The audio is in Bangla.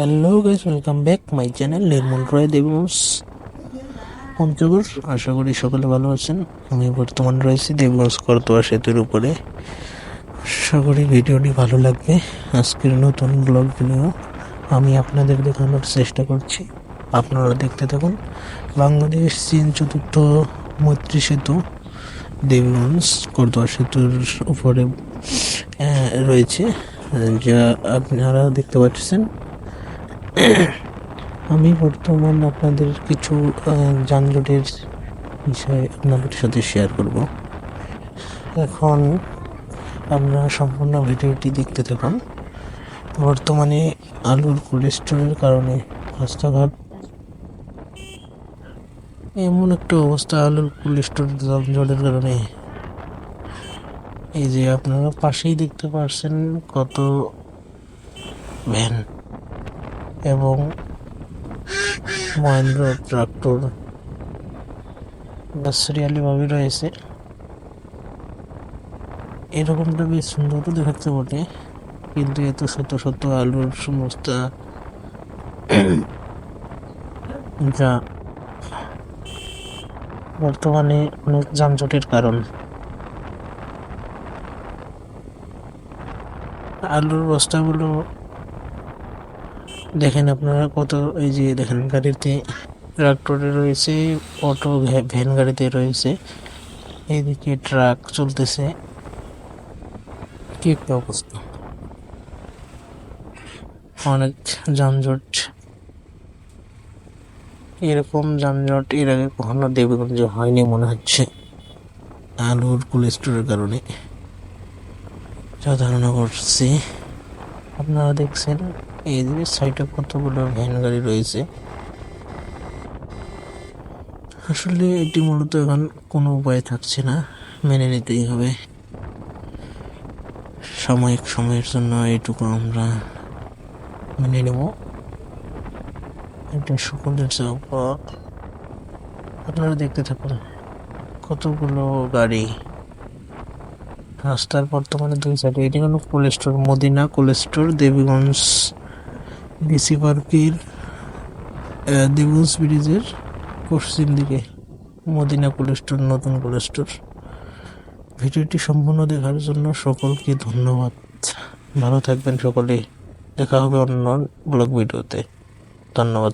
Hello guys welcome back my channel Nirmal Roy Debiganj Panchagarh, আশা করি সকলে ভালো আছেন। আমি বর্তমান রয়েছি দেবগঞ্জ করতোয়া সেতুর উপরে। আশা করি ভিডিওটি ভালো লাগবে। আজকের নতুন ব্লগ ভিডিও আমি আপনাদের দেখানোর চেষ্টা করছি। আপনারা দেখতে থাকুন। বাংলাদেশ চীন চতুর্থ মৈত্রী সেতু দেবগঞ্জ করতোয়া সেতুর উপরে রয়েছে। যা আপনারা দেখতে পাচ্ছেন। আমি বর্তমান আপনাদের কিছু যানজটের বিষয়ে আপনাদের সাথে শেয়ার করব। এখন আমরা সম্পূর্ণ ভিডিওটি দেখতে থাকুন। বর্তমানে আলুর কোলেস্ট্রলের কারণে রাস্তাঘাট এমন একটা অবস্থা, আলুর কোলেস্ট্রল জলের কারণে। এই যে আপনারা পাশেই দেখতে পারছেন কত ভ্যান। এবং মহেন্দ্র ট্রাক্টর সিরিয়ালিভাবে রয়েছে। এরকমটা বেশ সুন্দরও দেখাচ্ছে বটে, কিন্তু এত শত শত আলুর সমস্ত যা বর্তমানে অনেক যানজটের কারণ। আলুর বস্তাগুলো দেখেন আপনারা কত, এই যে দেখেন গাড়িতে ট্রাক্টরে রয়েছে, অটো ভ্যা- ভ্যান গাড়িতে রয়েছে। এইদিকে ট্রাক চলতেছে। কি একটা অবস্থা। অনেক যানজট। এরকম যানজট এর আগে কখনো দেবগঞ্জে হয়নি মনে হচ্ছে। আলুর কোলেস্টোরের কারণে। যা ধারণা করছি। আপনারা দেখছেন এই যে সাইডে কতগুলো ভ্যান গাড়ি রয়েছে। আসলে এটি মূলত এখন কোনো উপায় থাকছে না, মেনে নিতেই হবে। সাময়িক সময়ের জন্য এইটুকু আমরা মেনে নেব। এটা সকলের চাওয়া আপনারা দেখতে থাকুন, কতগুলো গাড়ি। রাস্তার বর্তমানে দুই সাইডে, এটি হলো কোলেস্টোর, মদিনা কোলেস্টোর, দেবীগঞ্জ ডিসি পার্কের আহ, ব্রিজের পশ্চিম দিকে মদিনা কোলেস্টোর নতুন কোলেস্টোর ভিডিওটি সম্পূর্ণ দেখার জন্য সকলকে ধন্যবাদ। ভালো থাকবেন সকলে। দেখা হবে অন্য ব্লগ ভিডিওতে। ধন্যবাদ।